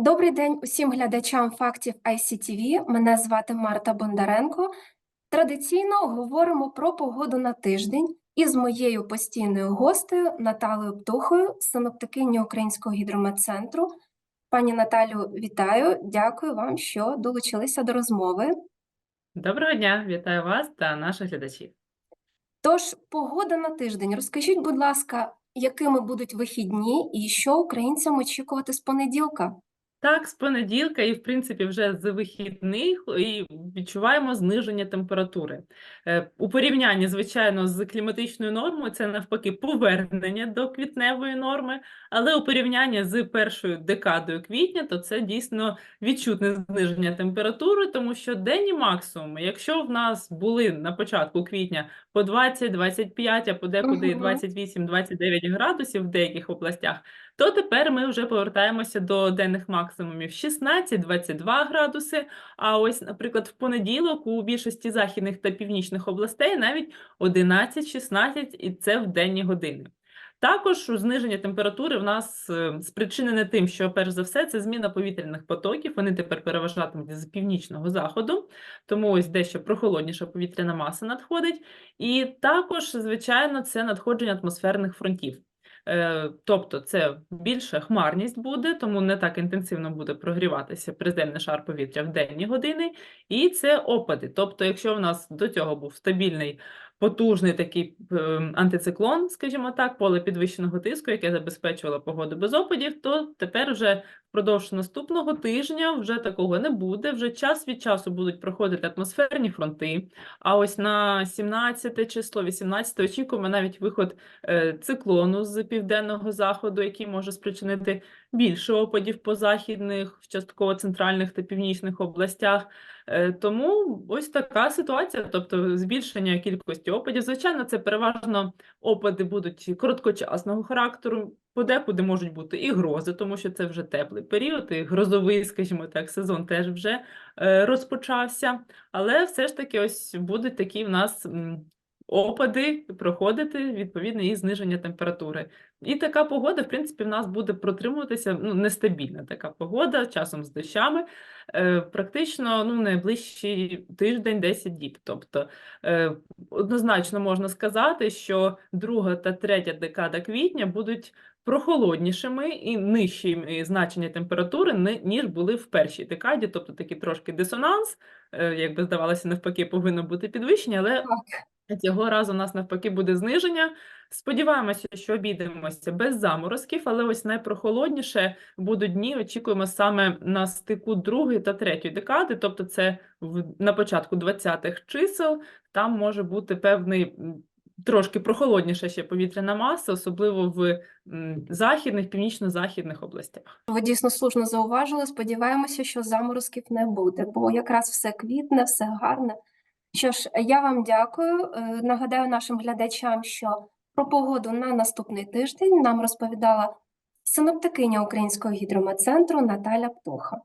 Добрий день усім глядачам фактів ICTV. Мене звати Марта Бондаренко. Традиційно говоримо про погоду на тиждень із моєю постійною гостею Наталею Птухою, синоптикині Українського гідрометцентру. Пані Наталю, вітаю! Дякую вам, що долучилися до розмови. Доброго дня, вітаю вас та наших глядачів. Тож, погода на тиждень. Розкажіть, будь ласка, якими будуть вихідні і що українцям очікувати з понеділка? Так, з понеділка і, в принципі, вже з вихідних і відчуваємо зниження температури. Е, У порівнянні, звичайно, з кліматичною нормою це навпаки повернення до квітневої норми, але у порівнянні з першою декадою квітня, то це дійсно відчутне зниження температури, тому що денні максимуми, якщо в нас були на початку квітня по 20-25, а подекуди Мгм. 28-29 градусів в деяких областях, то тепер ми вже повертаємося до денних максимумів 16-22 градуси. А ось, наприклад, в понеділок у більшості західних та північних областей навіть 11-16, і це в денні години. Також зниження температури в нас е, спричинене тим, що перш за все це зміна повітряних потоків. Вони тепер переважатимуть з північного заходу, тому ось дещо прохолодніша повітряна маса надходить. І також, звичайно, це надходження атмосферних фронтів. Е, Тобто це більша хмарність буде, тому не так інтенсивно буде прогріватися приземний шар повітря в денні години, і це опади. Тобто, якщо в нас до цього був стабільний, потужний такий е, антициклон, скажімо так, поле підвищеного тиску, яке забезпечувало погоду без опадів, то тепер вже впродовж наступного тижня вже такого не буде. Вже час від часу будуть проходити атмосферні фронти. А ось на 17 число, 18 очікуємо навіть виход е, циклону з південного заходу, який може спричинити більше опадів по західних, частково центральних та північних областях. Е, Тому ось така ситуація, тобто збільшення кількості опадів. Звичайно, це переважно опади будуть короткочасного характеру. Подекуди можуть бути і грози, тому що це вже теплий період, і грозовий, скажімо так, сезон теж вже е, розпочався. Але все ж таки, ось будуть такі в нас опади проходити, відповідно, і зниження температури. І така погода, в принципі, в нас буде протримуватися ну, нестабільна така погода, часом з дощами, е, практично ну, найближчий тиждень 10 діб. Тобто е, однозначно можна сказати, що друга та третя декада квітня будуть прохолоднішими і нижчі значення температури, ніж були в першій декаді, тобто такий трошки дисонанс, е, якби здавалося, навпаки, повинно бути підвищення, але Цього разу у нас навпаки буде зниження. Сподіваємося, що обійдемося без заморозків, але ось найпрохолодніше будуть дні. Очікуємо саме на стику другої та третьої декади, тобто це в, на початку 20-х чисел. Там може бути певний трошки прохолодніша ще повітряна маса, особливо в західних, північно-західних областях. Ви дійсно слушно зауважили. Сподіваємося, що заморозків не буде, бо якраз все квітне, все гарне. Що ж, я вам дякую. Е, Нагадаю нашим глядачам, що про погоду на наступний тиждень нам розповідала синоптикиня Українського гідрометцентру Наталя Птуха.